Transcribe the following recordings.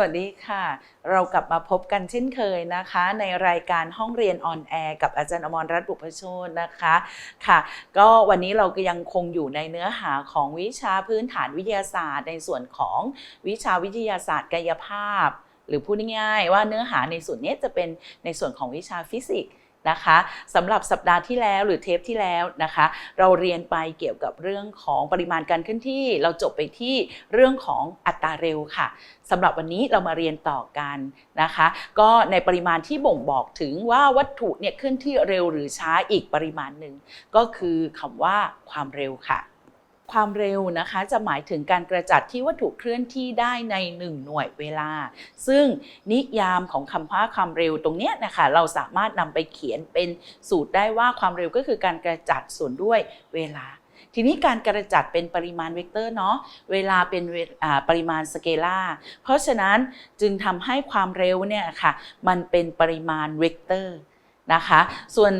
สวัสดีค่ะ เรากลับมาพบกันเช่นเคยนะคะ ในรายการห้องเรียนออนแอร์กับอาจารย์อมรรัตน์บุพโชนนะคะค่ะ ก็วันนี้เราก็ยังคงอยู่ในเนื้อหาของวิชาพื้นฐานวิทยาศาสตร์ ในส่วนของวิชาวิทยาศาสตร์กายภาพ หรือพูดง่ายๆว่าเนื้อหาในส่วนนี้จะเป็นในส่วนของวิชาฟิสิกส์ นะคะสำหรับสัปดาห์ที่แล้วหรือเทปที่แล้วนะคะ เราเรียนไปเกี่ยวกับเรื่องของปริมาณการเคลื่อนที่ เราจบไปที่เรื่องของอัตราเร็วค่ะสำหรับวันนี้เรามาเรียนต่อกันนะคะ ก็ในปริมาณที่บ่งบอกถึงว่าวัตถุเนี่ยเคลื่อนที่เร็วหรือช้าอีกปริมาณหนึ่งก็คือคำว่าความเร็วค่ะ ความเร็วนะคะจะหมายถึงการกระจัดที่วัตถุเคลื่อนที่ได้ใน 1 หน่วยเวลา ซึ่งนิยามของคำว่าความเร็วตรงนี้นะคะเราสามารถนำไปเขียนเป็นสูตรได้ว่าความเร็วก็คือการกระจัดส่วนด้วยเวลาทีนี้การกระจัดเป็นปริมาณเวกเตอร์เนาะ เวลาเป็นปริมาณสเกลาเพราะฉะนั้นจึงทำให้ความเร็วเนี่ยค่ะ มันเป็นปริมาณเวกเตอร์ นะคะ ส่วน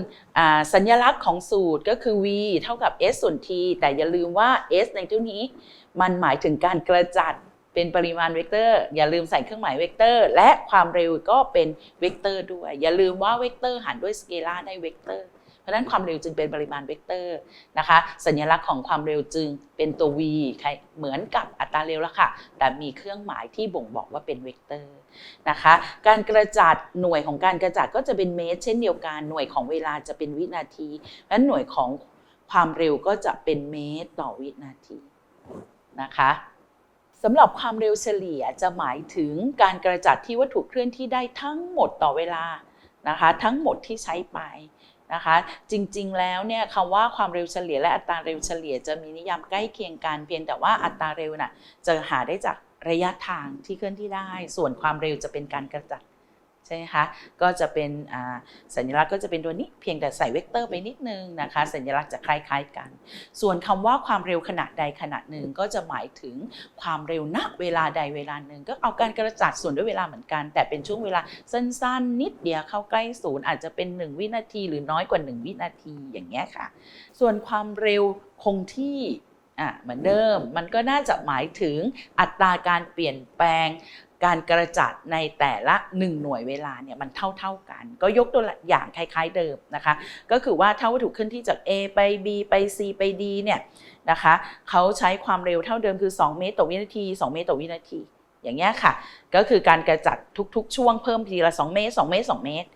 สัญลักษณ์ของสูตรก็คือ v เท่ากับ s ส่วน t แต่อย่าลืมว่า s ในที่นี้มันหมายถึงการกระจัดเป็นปริมาณเวกเตอร์ อย่าลืมใส่เครื่องหมายเวกเตอร์ และความเร็วก็เป็นเวกเตอร์ด้วย อย่าลืมว่าเวกเตอร์หารด้วยสเกลาได้เวกเตอร์ ราะนั้นความเร็วจึงเป็นปริมาณเวกเตอร์นะคะ สัญลักษณ์ของความเร็วจึงเป็นตัว v คล้ายเหมือนกับอัตราเร็วแล้วค่ะ แต่มีเครื่องหมายที่บ่งบอกว่าเป็นเวกเตอร์นะคะ การกระจัดหน่วยของการกระจัดก็จะเป็นเมตร เช่นเดียวกัน หน่วยของเวลาจะเป็นวินาที และหน่วยของความเร็วก็จะเป็นเมตรต่อวินาทีนะคะสำหรับความเร็วเฉลี่ยจะหมายถึงการกระจัดที่วัตถุเคลื่อนที่ได้ทั้งหมดต่อเวลานะคะ ทั้งหมดที่ใช้ไป นะคะ จริงๆแล้วเนี่ยคำว่าความเร็วเฉลี่ยและอัตราเร็วเฉลี่ย จะมีนิยามใกล้เคียงกันเพียงแต่ว่าอัตราเร็วน่ะจะหาได้จากระยะทางที่เคลื่อนที่ได้ ส่วนความเร็วจะเป็นการกระจัด ใช่ไหมคะก็จะเป็นสัญลักษณ์ก็จะเป็นตัวนี้เพียงแต่ใส่เวกเตอร์ไปนิดนึงนะคะ สัญลักษณ์จะคล้ายๆกัน ส่วนคำว่าความเร็วขณะใดขณะหนึ่งก็จะหมายถึงความเร็วณเวลาใดเวลาหนึ่ง ก็เอาการกระจัดส่วนด้วยเวลาเหมือนกัน แต่เป็นช่วงเวลาสั้นๆ นิดเดียวเข้าใกล้ศูนย์อาจจะเป็น 1 วินาที หรือน้อยกว่า 1 วินาทีอย่างเงี้ยค่ะ ส่วนความเร็วคงที่อะเหมือนเดิมมันก็น่าจะหมายถึงอัตราการเปลี่ยนแปลง การกระจัดในแต่ละ 1 หน่วยเวลาเนี่ยมันเท่าๆกัน ก็ยกตัวอย่างคล้ายๆเดิมนะคะ ก็คือว่าถ้าวัตถุเคลื่อนที่จาก A ไป B ไป C ไป D เนี่ยนะคะเขาใช้ความเร็วเท่าเดิมคือ 2 เมตรต่อวินาที 2 เมตรต่อวินาที อย่างเงี้ยค่ะ ก็คือการกระจัดทุกๆ ช่วงเพิ่มทีละ 2 เมตร 2 เมตร 2 เมตร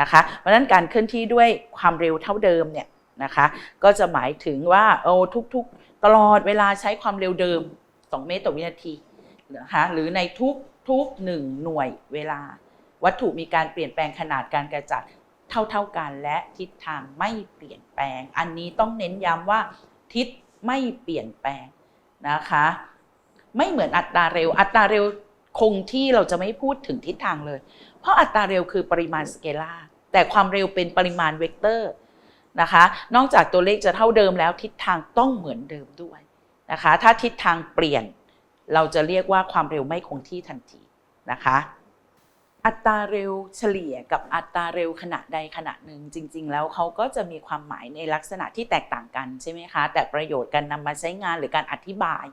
นะคะเพราะฉะนั้นการเคลื่อนที่ด้วยความเร็วเท่าเดิมเนี่ยนะคะก็จะหมายถึงว่าโอ้ทุกๆ ตลอดเวลาใช้ความเร็วเดิม 2 เมตรต่อวินาที นะคะหรือในทุกทุกหนึ่งหน่วยเวลา วัตถุมีการเปลี่ยนแปลงขนาดการกระจัดเท่าๆกันและทิศทางไม่เปลี่ยนแปลง อันนี้ต้องเน้นย้ำว่าทิศไม่เปลี่ยนแปลงนะคะ ไม่เหมือนอัตราเร็ว อัตราเร็วคงที่เราจะไม่พูดถึงทิศทางเลย เพราะอัตราเร็วคือปริมาณสเกลาแต่ความเร็วเป็นปริมาณเวกเตอร์นะคะ นอกจากตัวเลขจะเท่าเดิมแล้วทิศทางต้องเหมือนเดิมด้วยนะคะ ถ้าทิศทางเปลี่ยน เราจะเรียกว่าความเร็วไม่คงที่ทันทีนะคะ อัตราเร็วเฉลี่ยกับอัตราเร็วขณะใดขณะหนึ่งจริง ๆ แล้วเขาก็จะมีความหมายในลักษณะที่แตกต่างกันใช่ไหมคะแต่ประโยชน์การนำมาใช้งานหรือการอธิบาย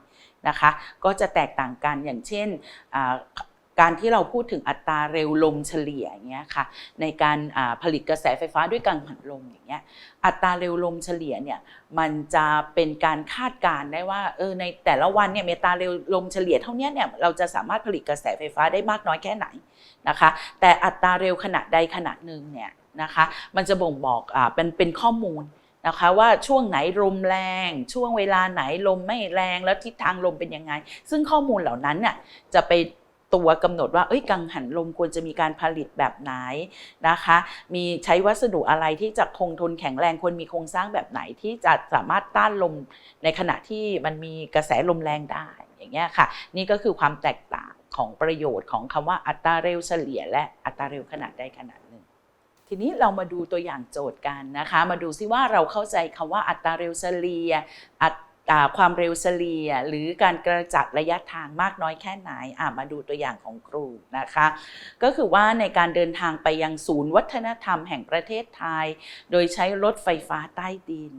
นะคะ ก็จะแตกต่างกันอย่างเช่น การที่เราพูดถึงอัตราเร็วลมเฉลี่ยอย่างเงี้ยค่ะในการผลิตกระแสไฟฟ้าด้วยกังหันลมอย่างเงี้ยอัตราเร็วลมเฉลี่ยเนี่ยมันจะเป็นการคาดการณ์ได้ว่าเออในแต่ละวันเนี่ยมีอัตราเร็วลมเฉลี่ยเท่านี้เนี่ยเราจะสามารถผลิตกระแสไฟฟ้าได้มากน้อยแค่ไหนนะคะแต่อัตราเร็วขณะใดขณะหนึ่งเนี่ยนะคะมันจะบ่งบอกอ่าเป็นเป็นข้อมูลนะคะว่าช่วงไหนลมแรง ช่วงเวลาไหนลมไม่แรงแล้วทิศทางลมเป็นยังไง ซึ่งข้อมูลเหล่านั้นน่ะจะไป ตัวกำหนดว่าเอ้ยกังหันลมควรจะมีการผลิตแบบไหนนะคะ มีใช้วัสดุอะไรที่จะคงทนแข็งแรงควรมีโครงสร้างแบบไหนที่จะสามารถต้านลมในขณะที่มันมีกระแสลมแรงได้อย่างเงี้ยค่ะ นี่ก็คือความแตกต่างของประโยชน์ของคำว่าอัตราเร็วเฉลี่ย และอัตราเร็วขนาดใดขนาดหนึ่งทีนี้เรามาดูตัวอย่างโจทย์กันนะคะ มาดูซิว่าเราเข้าใจคำว่าอัตราเร็วเฉลี่ยอัต ความเร็วเฉลี่ย หรือการกระจัดระยะทางมากน้อยแค่ไหนมาดูตัวอย่างของครูนะคะ ก็คือว่าในการเดินทางไปยังศูนย์วัฒนธรรมแห่งประเทศไทย โดยใช้รถไฟฟ้าใต้ดิน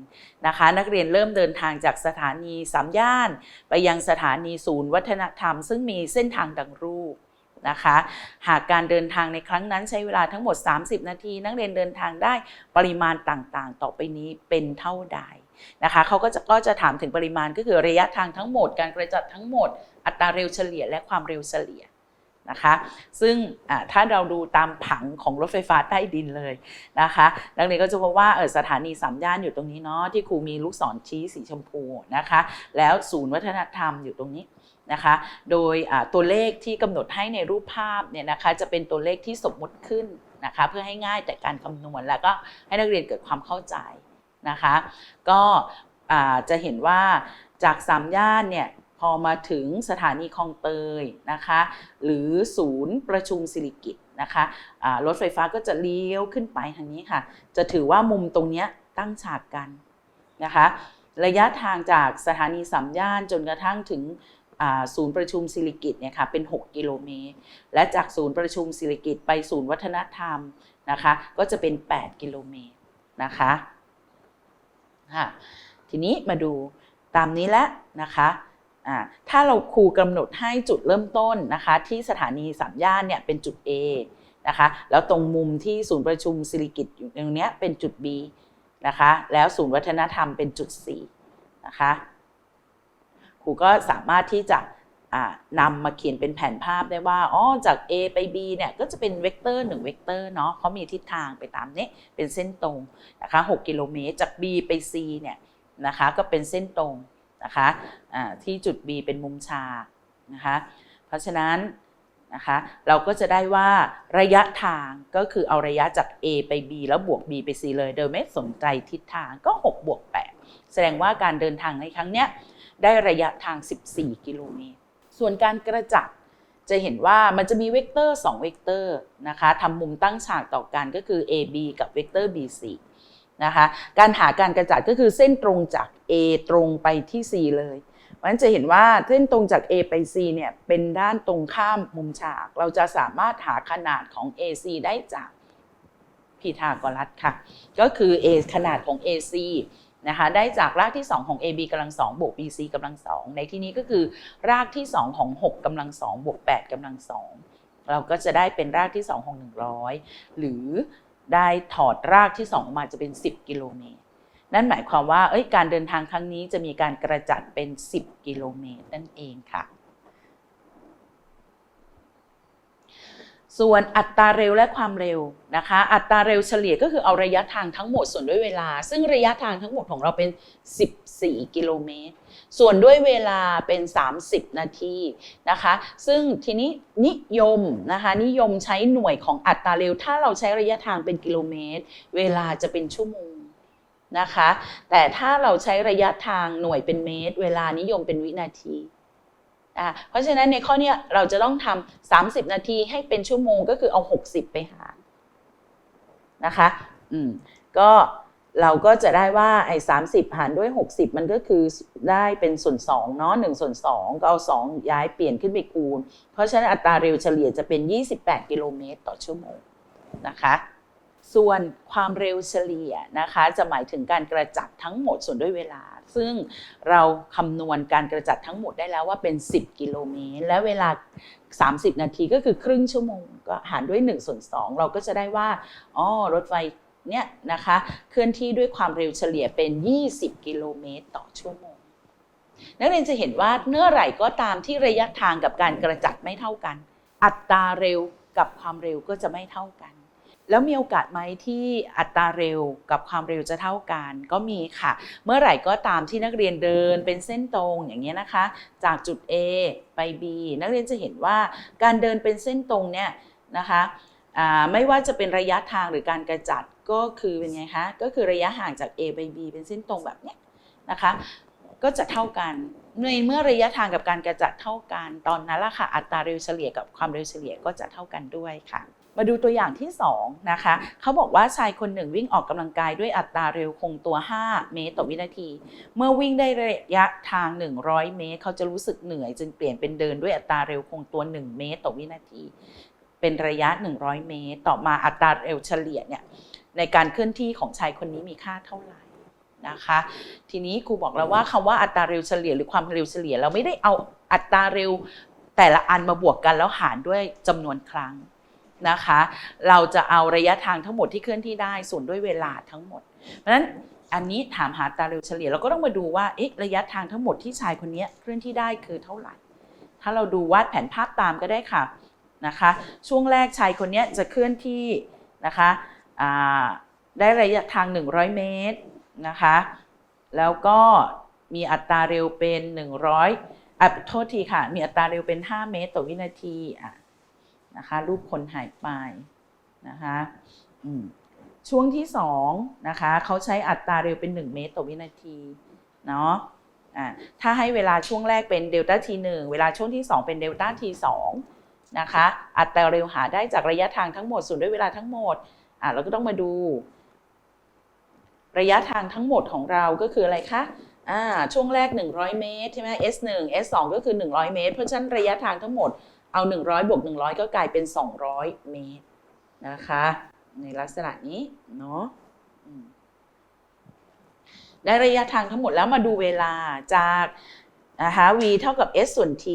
นะคะ นักเรียนเริ่มเดินทางจากสถานีสามย่าน ไปยังสถานีศูนย์วัฒนธรรม ซึ่งมีเส้นทางดังรูปนะคะหากการเดินทางในครั้งนั้นใช้เวลาทั้งหมด 30 นาที นักเรียนเดินทางได้ปริมาณต่างๆ ต่อไปนี้เป็นเท่าใด นะคะเขาก็จะก็จะถามถึงปริมาณก็คือระยะทางทั้งหมด การกระจัดทั้งหมด อัตราเร็วเฉลี่ยและความเร็วเฉลี่ยนะคะซึ่งถ้าเราดูตามผังของรถไฟฟ้าใต้ดินเลยนะคะนักเรียนก็จะพบว่าสถานีสามย่านอยู่ตรงนี้เนาะที่ครูมีลูกศรชี้สีชมพูนะคะแล้วศูนย์วัฒนธรรมอยู่ตรงนี้นะคะโดยตัวเลขที่กำหนดให้ในรูปภาพเนี่ยนะคะจะเป็นตัวเลขที่สมมุติขึ้นนะคะเพื่อให้ง่ายแต่การคำนวณแล้วก็ให้นักเรียนเกิดความเข้าใจ นะคะ ก็จะเห็นว่าจากสามย่านเนี่ยพอมาถึงสถานีคลองเตยนะคะ หรือศูนย์ประชุมสิริกิตนะคะอ่ารถไฟฟ้าก็จะเลี้ยวขึ้นไปทางนี้ค่ะ จะถือว่ามุมตรงนี้ตั้งฉากกันนะคะ ระยะทางจากสถานีสามย่านจนกระทั่งถึงศูนย์ประชุมสิริกิตเนี่ยค่ะเป็น 6 กิโลเมตร และจากศูนย์ประชุมสิริกิตไปศูนย์วัฒนธรรมนะคะ ก็จะเป็น 8 กิโลเมตรนะคะ ค่ะทีนี้มาดูตามนี้แล้วนะคะถ้าเราครูกำหนดให้จุดเริ่มต้นนะคะ ที่สถานีสามย่านเนี่ยเป็นจุด A นะคะแล้วตรงมุมที่ศูนย์ประชุมสิริกิตอยู่ตรงเนี้ยเป็นจุด B นะคะแล้วศูนย์วัฒนธรรมเป็นจุด C นะคะครูก็สามารถที่จะ นำมาเขียนเป็นแผนภาพได้ว่าอ๋อจาก A ไป B เนี่ยก็จะเป็นเวกเตอร์1เวกเตอร์เนาะเขามีทิศทางไปตามนี้เป็นเส้นตรงนะคะ6กิโลเมตรจาก B ไป C เนี่ยนะคะก็เป็นเส้นตรงนะคะอ่าที่จุด B เป็นมุมฉากนะคะเพราะฉะนั้นนะคะเราก็จะได้ว่าระยะทางก็คือเอาระยะจาก A ไป B แล้วบวก B ไป C เลยโดยไม่สนใจทิศทางก็6บวก8แสดงว่าการเดินทางในครั้งเนี้ยได้ระยะทาง 14 กิโลเมตร ส่วนการกระจัดจะเห็นว่ามันจะมีเวกเตอร์2เวกเตอร์นะคะทำมุมตั้งฉากต่อกันก็คือ AB กับเวกเตอร์ BC นะคะการหาการกระจัดก็คือเส้นตรงจาก A ตรงไปที่ C เลยเพราะฉะนั้นจะเห็นว่าเส้นตรงจาก A ไป C เนี่ยเป็นด้านตรงข้ามมุมฉาก เราจะสามารถหาขนาดของ AC ได้จากพีทาโกรัสค่ะ ก็คือ A ขนาดของ AC นะคะได้จากรากที่ 2 ของ AB กำลัง2บวก BC กำลัง 2 ในที่นี้ก็คือรากที่ 2 ของ 6กำลัง 2 บวก 8กำลัง 2 เราก็จะได้เป็นรากที่ 2 ของ 100 หรือได้ถอดรากที่2ออกมาจะเป็น 10 กิโลเมตร นั่นหมายความว่าการเดินทางครั้งนี้จะมีการกระจัดเป็น 10 กิโลเมตรนั่นเองค่ะ ส่วนอัตราเร็วและความเร็วนะคะ อัตราเร็วเฉลี่ยก็คือเอาระยะทางทั้งหมดส่วนด้วยเวลา ซึ่งระยะทางทั้งหมดของเราเป็น 14 กิโลเมตร ส่วนด้วยเวลาเป็น 30 นาทีนะคะ ซึ่งทีนี้นิยมนะคะนิยมใช้หน่วยของอัตราเร็ว ถ้าเราใช้ระยะทางเป็นกิโลเมตร เวลาจะเป็นชั่วโมงนะคะ แต่ถ้าเราใช้ระยะทางหน่วยเป็นเมตร เวลานิยมเป็นวินาที เพราะฉะนั้นในข้อนี้เราจะต้องทำ30 นาทีให้เป็นชั่วโมงก็คือเอา 60 ไปหารนะคะอืมก็เราก็จะได้ว่าไอ้30หารด้วย 60 มันก็คือได้เป็นส่วน2เนาะ1ส่วน2ก็เอา 2 ย้ายเปลี่ยนขึ้นไปคูณ เพราะฉะนั้นอัตราเร็วเฉลี่ยจะเป็น 28 กิโลเมตรต่อชั่วโมงนะคะส่วนความเร็วเฉลี่ยนะคะ จะหมายถึงการกระจัดทั้งหมดส่วนด้วยเวลา ซึ่งเราคำนวณการกระจัดทั้งหมดได้แล้วว่าเป็น 10 กิโลเมตร และเวลา 30 นาทีก็คือครึ่งชั่วโมง ก็หารด้วย1ส่วน2เราก็จะได้ว่าอ๋อรถไฟเนี่ยนะคะเคลื่อนที่ด้วยความเร็วเฉลี่ยเป็น 20 กิโลเมตรต่อชั่วโมง นักเรียนจะเห็นว่าเมื่อไหร่ก็ตามที่ระยะทางกับการกระจัดไม่เท่ากัน อัตราเร็วกับความเร็วก็จะไม่เท่ากัน แล้วมีโอกาสไหมที่อัตราเร็วกับความเร็วจะเท่ากันก็มีค่ะ เมื่อไหร่ก็ตามที่นักเรียนเดินเป็นเส้นตรงอย่างเงี้ยนะคะ จากจุด A ไป B นักเรียนจะเห็นว่าการเดินเป็นเส้นตรงเนี่ยนะคะไม่ว่าจะเป็นระยะทางหรือการกระจัดก็คือเป็นไงคะก็คือระยะห่างจาก A ไป B เป็นเส้นตรงแบบเนี้ยนะคะก็จะเท่ากันในเมื่อระยะทางกับการกระจัดเท่ากันตอนนั้นละค่ะอัตราเร็วเฉลี่ยกับความเร็วเฉลี่ยก็จะเท่ากันด้วยค่ะ มาดูตัวอย่างที่2นะคะเขาบอกว่าชายคนหนึ่งวิ่งออกกำลังกายด้วยอัตราเร็วคงตัว 5 เมตรต่อวินาที เมื่อวิ่งได้ระยะทาง 100 เมตร เขาจะรู้สึกเหนื่อย จึงเปลี่ยนเป็นเดินด้วยอัตราเร็วคงตัว 1 เมตรต่อวินาที เป็นระยะ 100 เมตร ต่อมาอัตราเร็วเฉลี่ยเนี่ยในการเคลื่อนที่ของชายคนนี้มีค่าเท่าไหร่นะคะ ทีนี้ครูบอกแล้วว่าคำว่าอัตราเร็วเฉลี่ยหรือความเร็วเฉลี่ย เราไม่ได้เอาอัตราเร็วแต่ละอันมาบวกกันแล้วหารด้วยจำนวนครั้ง นะคะ เราจะเอาระยะทางทั้งหมดที่เคลื่อนที่ได้ส่วนด้วยเวลาทั้งหมด เพราะฉะนั้นอันนี้ถามหาอัตราเร็วเฉลี่ยเราก็ต้องมาดูว่าเอ๊ะระยะทางทั้งหมดที่ชายคนนี้เคลื่อนที่ได้คือเท่าไหร่ ถ้าเราดูวาดแผนภาพตามก็ได้ค่ะนะคะ ช่วงแรกชายคนนี้จะเคลื่อนที่นะคะได้ระยะทาง 100 เมตรนะคะ แล้วก็มีอัตราเร็วเป็น 100อะโทษทีค่ะ มีอัตราเร็วเป็น 5 เมตร ต่อวินาทีอะ นะคะ รูปคนหายไปนะคะช่วงที่2นะคะเขาใช้อัตราเร็วเป็น 1 เมตรต่อวินาทีเนาะถ้าให้เวลาช่วงแรกเป็นเดลต้าทีหเวลาช่วงที่ 2 เป็นเดลต้าทีสนะคะอัตราเร็วหาได้จากระยะทางทั้งหมดส่วนด้วยเวลาทั้งหมดอะเราก็ต้องมาดู ระยะทางทั้งหมดของเราก็คืออะไรคะอ่าช่วงแรก 100 เมตรใช่ไหม S1 S2 ก็คือ 100 เมตร เพราะฉะนั้นระยะทางทั้งหมด เอา 100บวก100 ก็กลายเป็น 200 เมตรนะคะ ในลักษณะนี้เนาะได้ระยะทางทั้งหมดแล้วมาดูเวลาจากนะคะ v เท่ากับ s ส่วน t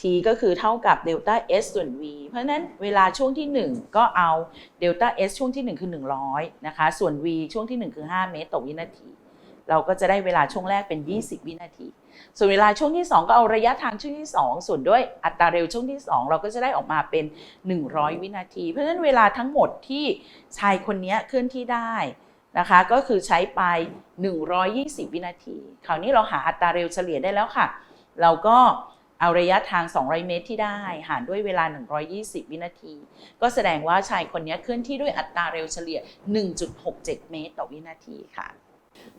t ก็คือเท่ากับเดลต้า s ส่วน v เพราะฉะนั้นเวลาช่วงที่ 1 ก็เอาเดลต้า s ช่วงที่ 1 คือ 100 นะคะ ส่วน v ช่วงที่ 1 คือ 5 เมตรต่อวินาที เราก็จะได้เวลาช่วงแรกเป็น 20 วินาที ส่วนเวลาช่วงที่ 2 ก็เอาระยะทางช่วงที่ 2 ส่วนด้วยอัตราเร็วช่วงที่ 2 เราก็จะได้ออกมาเป็น 100 วินาที เพราะฉะนั้นเวลาทั้งหมดที่ชายคนนี้เคลื่อนที่ได้นะคะก็คือใช้ไป 120 วินาที คราวนี้เราหาอัตราเร็วเฉลี่ยได้แล้วค่ะ เราก็เอาระยะทาง 200 เมตรที่ได้ หารด้วยเวลา 120 วินาที ก็แสดงว่าชายคนนี้เคลื่อนที่ด้วยอัตราเร็วเฉลี่ย 1.67 เมตรต่อวินาทีค่ะ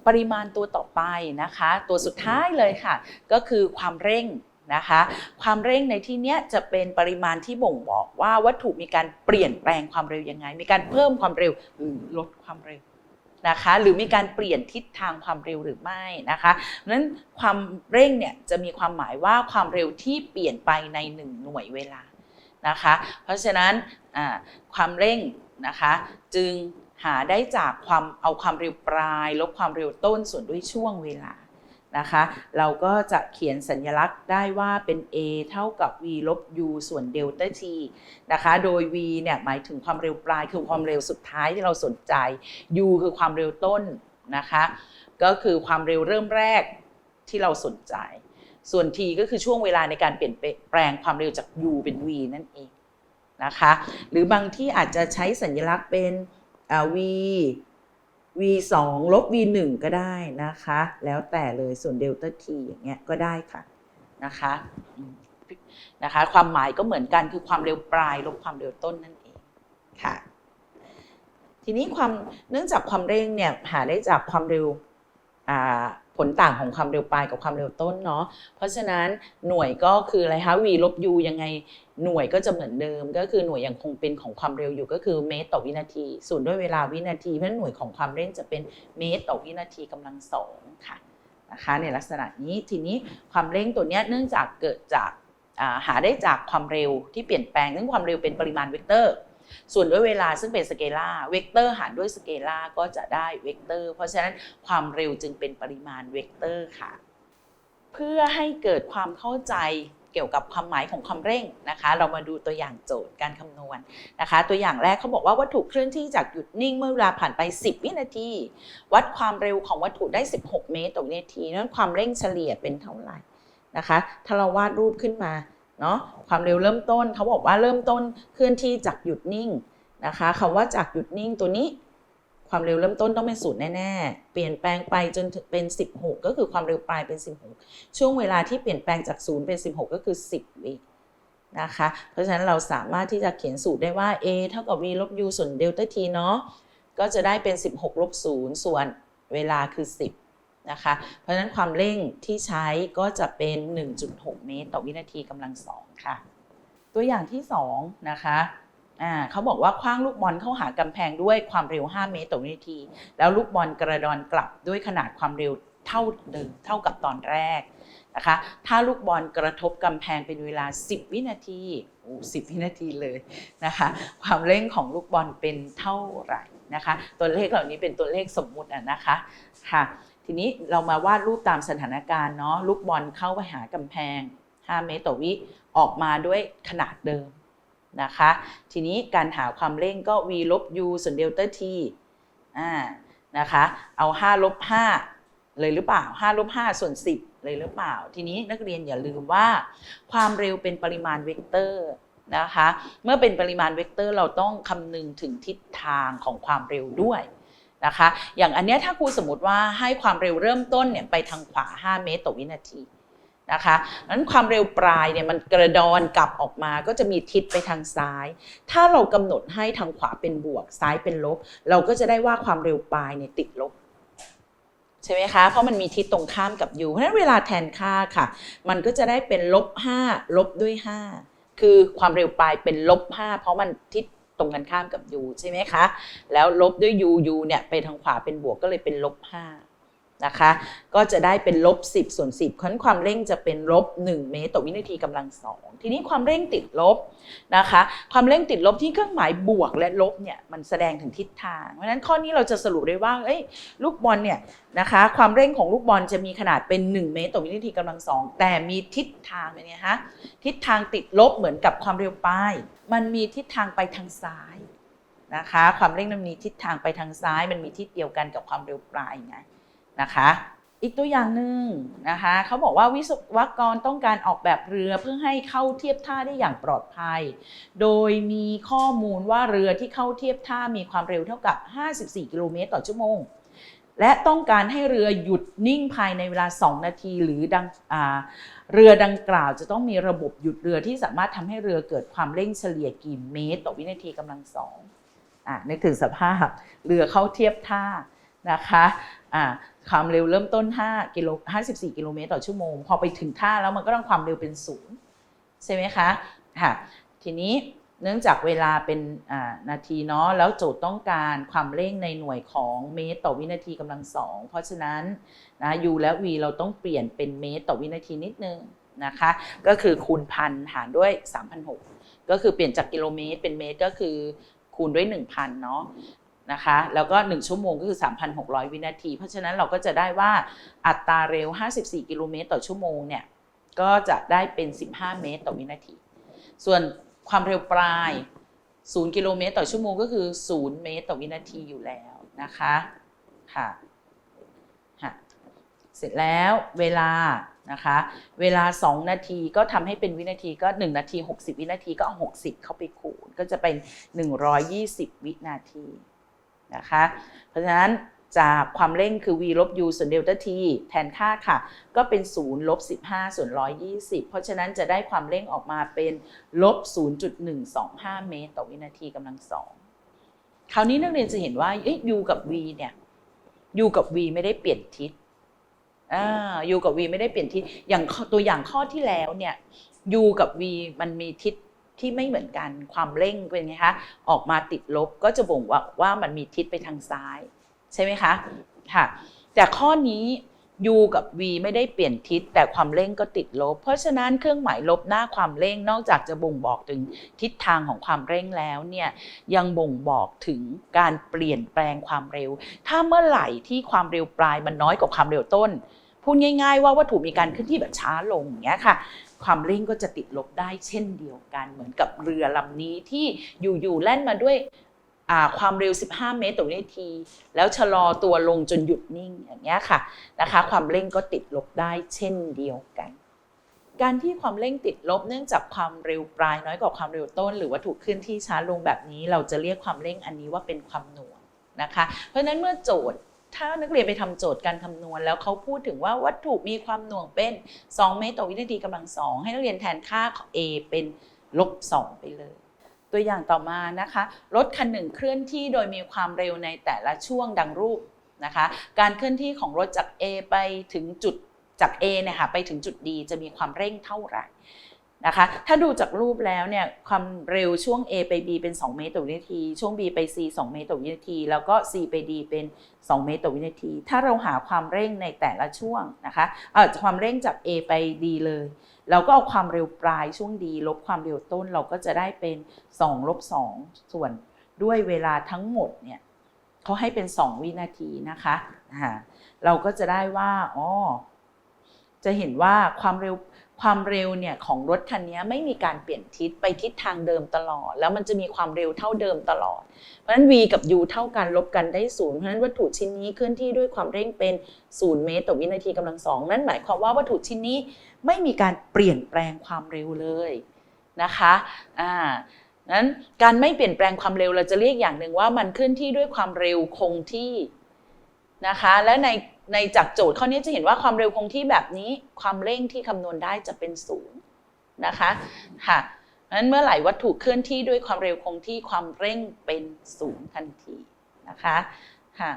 ปริมาณตัวต่อไปนะคะ ตัวสุดท้ายเลยค่ะ ก็คือความเร่งนะคะความเร่งในที่นี้จะเป็นปริมาณที่บ่งบอกว่าวัตถุมีการเปลี่ยนแปลงความเร็วยังไง มีการเพิ่มความเร็วหรือลดความเร็วนะคะหรือมีการเปลี่ยนทิศทางความเร็วหรือไม่นะคะเพราะฉะนั้นความเร่งเนี่ยจะมีความหมายว่าความเร็วที่เปลี่ยนไปในหนึ่งหน่วยเวลานะคะเพราะฉะนั้นความเร่งนะคะจึง หาได้จากความเอาความเร็วปลาย ลบความเร็วต้นส่วนด้วยช่วงเวลานะคะ เราก็จะเขียนสัญลักษณ์ได้ว่าเป็น a เท่ากับ v ลบ u ส่วนเดลต้า t นะคะ โดย v เนี่ยหมายถึงความเร็วปลายคือความเร็วสุดท้ายที่เราสนใจ u คือความเร็วต้นนะคะ ก็คือความเร็วเริ่มแรกที่เราสนใจ ส่วน t ก็คือช่วงเวลาในการเปลี่ยนแปลงความเร็วจาก u เป็น v นั่นเองนะคะ หรือบางที่อาจจะใช้สัญลักษณ์เป็น v v 2ลบ v 1ก็ได้นะคะ แล้วแต่เลยส่วนเดลต้า t อย่างเงี้ยก็ได้ค่ะนะคะนะคะความหมายก็เหมือนกันคือความเร็วปลายลบความเร็วต้นนั่นเองค่ะทีนี้ความเนื่องจากความเร่งเนี่ยหาได้จากความเร็วผลต่างของความเร็วปลายกับความเร็วต้นเนาะเพราะฉะนั้นหน่วยก็คืออะไรคะ v ลบ u ยังไง หน่วยก็จะเหมือนเดิม ก็คือหน่วยยังคงเป็นของความเร็วอยู่ก็คือเมตรต่อวินาทีส่วนด้วยเวลาวินาทีเพราะหน่วยของความเร่งจะเป็นเมตรต่อวินาทีกำลังสองค่ะนะคะในลักษณะนี้ทีนี้ความเร่งตัวนี้เนื่องจากเกิดจากหาได้จากความเร็วที่เปลี่ยนแปลงซึ่งความเร็วเป็นปริมาณเวกเตอร์ ส่วนด้วยเวลาซึ่งเป็นสเกลาเวกเตอร์หารด้วยสเกลาก็จะได้เวกเตอร์ เพราะฉะนั้นความเร็วจึงเป็นปริมาณเวกเตอร์ค่ะ เพื่อให้เกิดความเข้าใจ เกี่ยวกับความหมายของความเร่งนะคะ เรามาดูตัวอย่างโจทย์การคำนวณนะคะ ตัวอย่างแรกเขาบอกว่าวัตถุเคลื่อนที่จากหยุดนิ่งเมื่อเวลาผ่านไป 10 วินาที วัดความเร็วของวัตถุได้ 16 เมตรต่อวินาทีนั้นความเร่งเฉลี่ยเป็นเท่าไหร่นะคะ ถ้าเราวาดรูปขึ้นมาเนาะความเร็วเริ่มต้นเขาบอกว่าเริ่มต้นเคลื่อนที่จากหยุดนิ่งนะคะคำว่าจากหยุดนิ่งตัวนี้ ความเร็วเริ่มต้นต้องเป็นศูนย์แน่ๆ เปลี่ยนแปลงไปจนเป็น 16 ก็คือความเร็วปลายเป็น 16 ช่วงเวลาที่เปลี่ยนแปลงจาก0เป็น 16 ก็คือ 10วินะคะ เพราะฉะนั้นเราสามารถที่จะเขียนสูตรได้ว่า a เท่ากับ v ลบ u ส่วนเดลต้า t เนาะ ก็จะได้เป็น 16 ลบ 0 ส่วนเวลาคือ 10 นะคะ เพราะฉะนั้นความเร่งที่ใช้ก็จะเป็น 1.6 เมตร ต่อวินาทีกำลังสองค่ะ ตัวอย่างที่ 2 นะคะ เขาบอกว่าคว้างลูกบอลเข้าหากำแพงด้วยความเร็ว 5 เมตรต่อวินาที แล้วลูกบอลกระดอนกลับด้วยขนาดความเร็วเท่าเดิมเท่ากับตอนแรกนะคะถ้าลูกบอลกระทบกำแพงเป็นเวลา 10 วินาทีโอ้สิวินาทีเลยนะคะความเร่งของลูกบอลเป็นเท่าไหร่นะคะตัวเลขเหล่านี้เป็นตัวเลขสมมุตินะคะค่ะทีนี้เรามาวาดรูปตามสถานการณ์เนาะลูกบอลเข้าไปหากำแพง 5 เมตรต่อวิออกมาด้วยขนาดเดิม นะคะ ทีนี้การหาความเร่งก็ v ลบ u ส่วนเดลต้า t อ่านะคะเอา5ลบ5เลยหรือเปล่า5ลบ5ส่วน 10 เลยหรือเปล่า ทีนี้นักเรียนอย่าลืมว่า ความเร็วเป็นปริมาณเวกเตอร์นะคะเมื่อเป็นปริมาณเวกเตอร์เราต้องคำนึงถึงทิศทางของความเร็วด้วยนะคะอย่างอันเนี้ยถ้าครูสมมติว่าให้ความเร็วเริ่มต้นเนี่ยไปทางขวา 5 เมตรต่อวินาที นะคะนั้นความเร็วปลายเนี่ยมันกระดอนกลับออกมาก็จะมีทิศไปทางซ้าย ถ้าเรากำหนดให้ทางขวาเป็นบวกซ้ายเป็นลบ เราก็จะได้ว่าความเร็วปลายเนี่ยติดลบใช่ไหมคะ เพราะมันมีทิศตรงข้ามกับ u เพราะฉะนั้นเวลาแทนค่าค่ะ มันก็จะได้เป็นลบ5ลบด้วย 5 คือความเร็วปลายเป็นลบ5เพราะมันทิศตรงกันข้ามกับ u ใช่ไหมคะ แล้วลบด้วย u u เนี่ยไปทางขวาเป็นบวกก็เลยเป็นลบ5 นะคะ ก็จะได้เป็นลบ 10 ส่วน 10คั้นความเร่งจะเป็นลบ 1 เมตรต่อวินาทีกำลังสองทีนี้ความเร่งติดลบนะคะ ความเร่งติดลบที่เครื่องหมายบวกและลบเนี่ยมันแสดงถึงทิศทาง เพราะฉะนั้นข้อนี้เราจะสรุปได้ว่าเอ้ยลูกบอลเนี่ยนะคะความเร่งของลูกบอลจะมีขนาดเป็น 1 เมตรต่อวินาทีกำลังสองแต่มีทิศทางเป็นไงฮะทิศทางติดลบเหมือนกับความเร็วปลายมันมีทิศทางไปทางซ้ายนะคะ ความเร่งมันมีทิศทางไปทางซ้าย มันมีทิศเดียวกันกับความเร็วปลายไง นะคะ อีกตัวอย่างหนึ่งนะคะเขาบอกว่าวิศวกรต้องการออกแบบเรือเพื่อให้เข้าเทียบท่าได้อย่างปลอดภัย โดยมีข้อมูลว่าเรือที่เข้าเทียบท่ามีความเร็วเท่ากับ 54 กิโลเมตรต่อชั่วโมง และต้องการให้เรือหยุดนิ่งภายในเวลา 2 นาทีหรือดังเรือดังกล่าวจะต้องมีระบบหยุดเรือที่สามารถทำให้เรือเกิดความเร่งเฉลี่ยกี่เมตร ต่อวินาทีกำลังสองอนึกถึงสภาพเรือเข้าเทียบท่านะคะ อ่าความเร็วเริ่มต้น5กิโล54 กิโลเมตรต่อชั่วโมง พอไปถึงท่าแล้วมันก็ต้องความเร็วเป็นศูนย์ใช่ไหมคะค่ะทีนี้เนื่องจากเวลาเป็นนาทีเนาะแล้วโจทย์ต้องการความเร่งในหน่วยของเมตรต่อวินาทีกำลังสองเพราะฉะนั้นนะ u และ v เราต้องเปลี่ยนเป็นเมตรต่อวินาทีนิดนึงนะคะ ก็คือคูณพันหารด้วย3,600ก็คือเปลี่ยนจากกิโลเมตรเป็นเมตรก็คือคูณด้วย 1,000เนาะ นะคะแล้วก็ 1 ชั่วโมงก็คือ 3,600 วินาที เพราะฉะนั้นเราก็จะได้ว่าอัตราเร็ว 54 กิโลเมตรต่อชั่วโมงเนี่ยก็จะได้เป็น 15 เมตรต่อวินาที ส่วนความเร็วปลาย 0 กิโลเมตรต่อชั่วโมงก็คือ 0 เมตรต่อวินาทีอยู่แล้วนะคะค่ะค่ะเสร็จแล้วเวลานะคะเวลา 2 นาทีก็ทำให้เป็นวินาทีก็ 1 นาที 60 วินาทีก็เอา60 เข้าไปคูณ ก็จะเป็น 120 วินาที นะคะ เพราะฉะนั้นจากความเร่งคือ v ลบ u ส่วนเดลต้า t แทนค่าค่ะ ก็เป็น0ลบ15 ส่วน 120 เพราะฉะนั้นจะได้ความเร่งออกมาเป็นลบ 0.125 เมตร ต่อวินาทีกำลังสองคราวนี้นักเรียนจะเห็นว่า u กับ v เนี่ย u กับ v ไม่ได้เปลี่ยนทิศอ่า u กับ v ไม่ได้เปลี่ยนทิศ อย่างตัวอย่างข้อที่แล้วเนี่ย u กับ v มันมีทิศ ที่ไม่เหมือนกันความเร่งเป็นไงคะออกมาติดลบก็จะบ่งบอกว่ามันมีทิศไปทางซ้าย ใช่ไหมคะค่ะแต่ข้อนี้ u กับ v ไม่ได้เปลี่ยนทิศ แต่ความเร่งก็ติดลบ เพราะฉะนั้นเครื่องหมายลบหน้าความเร่งนอกจากจะบ่งบอกถึงทิศทางของความเร่งแล้วเนี่ยยังบ่งบอกถึงการเปลี่ยนแปลงความเร็ว ถ้าเมื่อไหร่ที่ความเร็วปลายมันน้อยกว่าความเร็วต้นพูดง่าย ๆ ว่าวัตถุมีการเคลื่อนที่แบบช้าลงอย่างเงี้ยค่ะ ความเร่งก็จะติดลบได้เช่นเดียวกัน เหมือนกับเรือลำนี้ที่อยู่ๆแล่นมาด้วยความเร็ว 15 เมตรต่อวินาที แล้วชะลอตัวลงจนหยุดนิ่งอย่างเงี้ยค่ะนะคะ ความเร่งก็ติดลบได้เช่นเดียวกัน การที่ความเร่งติดลบเนื่องจากความเร็วปลายน้อยกว่าความเร็วต้น หรือวัตถุเคลื่อนที่ช้าลงแบบนี้ เราจะเรียกความเร่งอันนี้ว่าเป็นความหน่วงนะคะ เพราะฉะนั้นเมื่อโจทย์ ถ้านักเรียนไปทำโจทย์การคำนวณ แล้วเขาพูดถึงว่าวัตถุมีความหน่วงเป็น 2 เมตรต่อวินาทีกำลังสองให้นักเรียนแทนค่าของ a เป็นลบ2ไปเลย ตัวอย่างต่อมานะคะรถคันหนึ่งเคลื่อนที่โดยมีความเร็วในแต่ละช่วงดังรูปนะคะการเคลื่อนที่ของรถจาก A ไปถึงจุดจาก A เนี่ยค่ะไปถึงจุด D จะมีความเร่งเท่าไหร่ นะคะ ถ้าดูจากรูปแล้วเนี่ยความเร็วช่วง A ไป B เป็น 2 เมตรต่อวินาที ช่วง B ไป C 2 เมตรต่อวินาที แล้วก็ C ไป D เป็น 2 เมตรต่อวินาที ถ้าเราหาความเร่งในแต่ละช่วงนะคะเออความเร่งจาก A ไป D เลยเราก็เอาความเร็วปลายช่วง D ลบความเร็วต้นเราก็จะได้เป็น 2 ลบ 2 ส่วนด้วยเวลาทั้งหมดเนี่ยเขาให้เป็น 2 วินาทีนะคะเราก็จะได้ว่าอ๋อจะเห็นว่าความเร็ว ความเร็วเนี่ยของรถคันนี้ไม่มีการเปลี่ยนทิศไปทิศทางเดิมตลอด แล้วมันจะมีความเร็วเท่าเดิมตลอด เพราะฉะนั้น v กับ u เท่ากันลบกันได้ศูนย์เพราะฉะนั้นวัตถุชิ้นนี้เคลื่อนที่ด้วยความเร่งเป็น0เมตรต่อวินาทีกำลังสองนั่นหมายความว่าวัตถุชิ้นนี้ไม่มีการเปลี่ยนแปลงความเร็วเลยนะคะอ่านั้นการไม่เปลี่ยนแปลงความเร็วเราจะเรียกอย่างหนึ่งว่ามันเคลื่อนที่ด้วยความเร็วคงที่ นะคะ และในในจากโจทย์ข้อนี้จะเห็นว่าความเร็วคงที่แบบนี้ความเร่งที่คำนวณได้จะเป็นศูนย์นะคะค่ะนั้นเมื่อไหร่วัตถุเคลื่อนที่ด้วยความเร็วคงที่ความเร่งเป็นศูนย์ทันทีนะคะค่ะ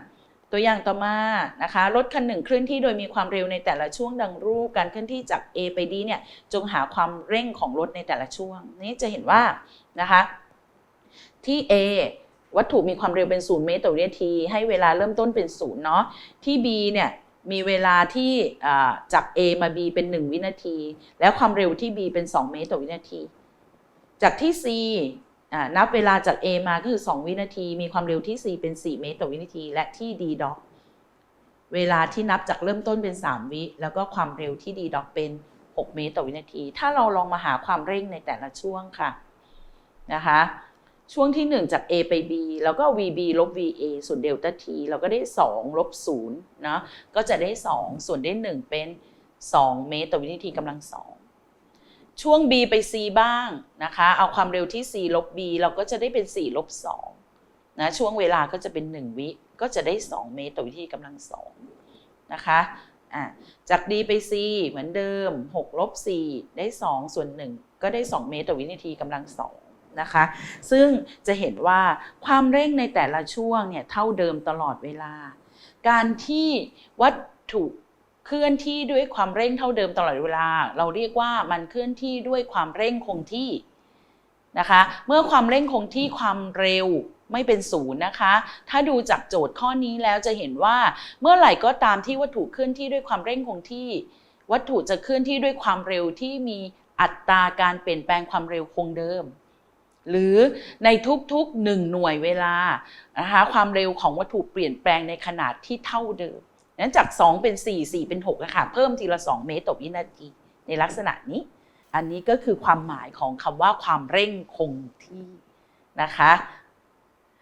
ตัวอย่างต่อมานะคะรถคันหนึ่งเคลื่อนที่โดยมีความเร็วในแต่ละช่วงดังรูป การเคลื่อนที่จาก A ไป D เนี่ยจงหาความเร่งของรถในแต่ละช่วง นี้จะเห็นว่านะคะที่ A วัตถุมีความเร็วเป็น0เมตรต่อวินาที ให้เวลาเริ่มต้นเป็น0เนาะที่ B เนี่ยมีเวลาที่จาก A มา B เป็น 1 วินาที แล้วความเร็วที่ B เป็น 2 เมตรต่อวินาที จากที่ C นับเวลาจาก A มาก็คือ 2 วินาที มีความเร็วที่ C เป็น 4 เมตรต่อวินาที และที่ D ดอกเวลาที่นับจากเริ่มต้นเป็น 3 วิ แล้วก็ความเร็วที่ D ดอกเป็น 6 เมตรต่อวินาที ถ้าเราลองมาหาความเร่งในแต่ละช่วงค่ะนะคะ ช่วงที่ 1 จาก A ไป B แล้วก็ VB ลบ VA ส่วนเดลต้า T เราก็ได้ 2 ลบ0นะก็จะได้ 2 ส่วนได้ 1 เป็น 2 เมตรต่อวินาทีกำลัง 2 ช่วง B ไป C บ้างนะคะ เอาความเร็วที่ C ลบ B เราก็จะได้เป็น 4 ลบ2นะช่วงเวลาก็จะเป็น 1 วิก็จะได้ 2 เมตรต่อวินาทีกำลัง 2 นะคะจาก D ไป C เหมือนเดิม 6 ลบ 4 ได้ 2 ส่วน 1 ก็ได้ 2 เมตรต่อวินาทีกำลัง 2 นะคะ ซึ่งจะเห็นว่าความเร่งในแต่ละช่วงเนี่ยเท่าเดิมตลอดเวลา การที่วัตถุเคลื่อนที่ด้วยความเร่งเท่าเดิมตลอดเวลา เราเรียกว่ามันเคลื่อนที่ด้วยความเร่งคงที่นะคะ เมื่อความเร่งคงที่ความเร็วไม่เป็นศูนย์นะคะ ถ้าดูจากโจทย์ข้อนี้แล้วจะเห็นว่าเมื่อไหร่ก็ตามที่วัตถุเคลื่อนที่ด้วยความเร่งคงที่ วัตถุจะเคลื่อนที่ด้วยความเร็วที่มีอัตราการเปลี่ยนแปลงความเร็วคงเดิม หรือในทุกๆหนึ่งหน่วยเวลานะคะความเร็วของวัตถุเปลี่ยนแปลงในขนาดที่เท่าเดิมนั้นจาก 2 เป็น 4 4 เป็น6อะค่ะเพิ่มทีละ 2 เมตรต่อวินาที ในลักษณะนี้ อันนี้ก็คือความหมายของคำว่าความเร่งคงที่นะคะ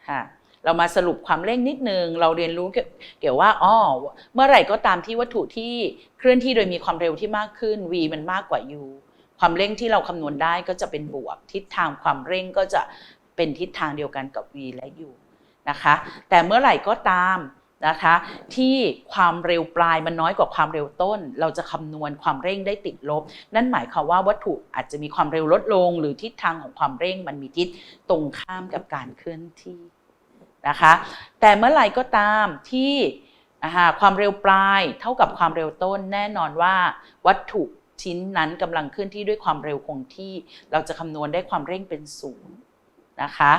ค่ะเรามาสรุปความเร่งนิดนึง เราเรียนรู้เกี่ยวว่าอ๋อเมื่อไหร่ก็ตามที่วัตถุที่เคลื่อนที่โดยมีความเร็วที่มากขึ้น v มันมากกว่า u ความเร่งที่เราคำนวณได้ก็จะเป็นบวก ทิศทางความเร่งก็จะเป็นทิศทางเดียวกันกับ v และ u นะคะ แต่เมื่อไหร่ก็ตามนะคะที่ความเร็วปลายมันน้อยกว่าความเร็วต้น เราจะคำนวณความเร่งได้ติดลบ นั่นหมายความว่าวัตถุอาจจะมีความเร็วลดลง หรือทิศทางของความเร่งมันมีทิศตรงข้ามกับการเคลื่อนที่นะคะแต่เมื่อไหร่ก็ตามที่ความเร็วปลายเท่ากับความเร็วต้น แน่นอนว่าวัตถุ ชิ้นนั้นกำลังเคลื่อนที่ด้วยความเร็วคงที่ เราจะคำนวณได้ความเร่งเป็นศูนย์นะคะ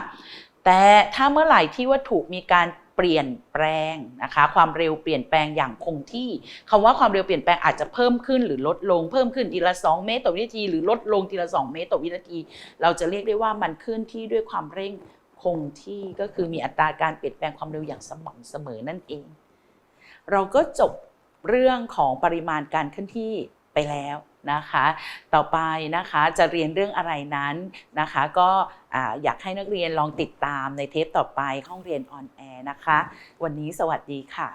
แต่ถ้าเมื่อไหร่ที่วัตถุมีการเปลี่ยนแปลงนะคะความเร็วเปลี่ยนแปลงอย่างคงที่คำว่าความเร็วเปลี่ยนแปลงอาจจะเพิ่มขึ้นหรือลดลงเพิ่มขึ้นทีละ 2 เมตรต่อวินาที หรือลดลงทีละ 2 เมตรต่อวินาที เราจะเรียกได้ว่ามันเคลื่อนที่ด้วยความเร่งคงที่ก็คือมีอัตราการเปลี่ยนแปลงความเร็วอย่างสม่ำเสมอนั่นเอง เราก็จบเรื่องของปริมาณการเคลื่อนที่ไปแล้ว นะคะ ต่อไปนะคะจะเรียนเรื่องอะไรนั้นนะคะ ก็อยากให้นักเรียนลองติดตามในเทปต่อไปห้องเรียนออนแอร์นะคะ วันนี้สวัสดีค่ะ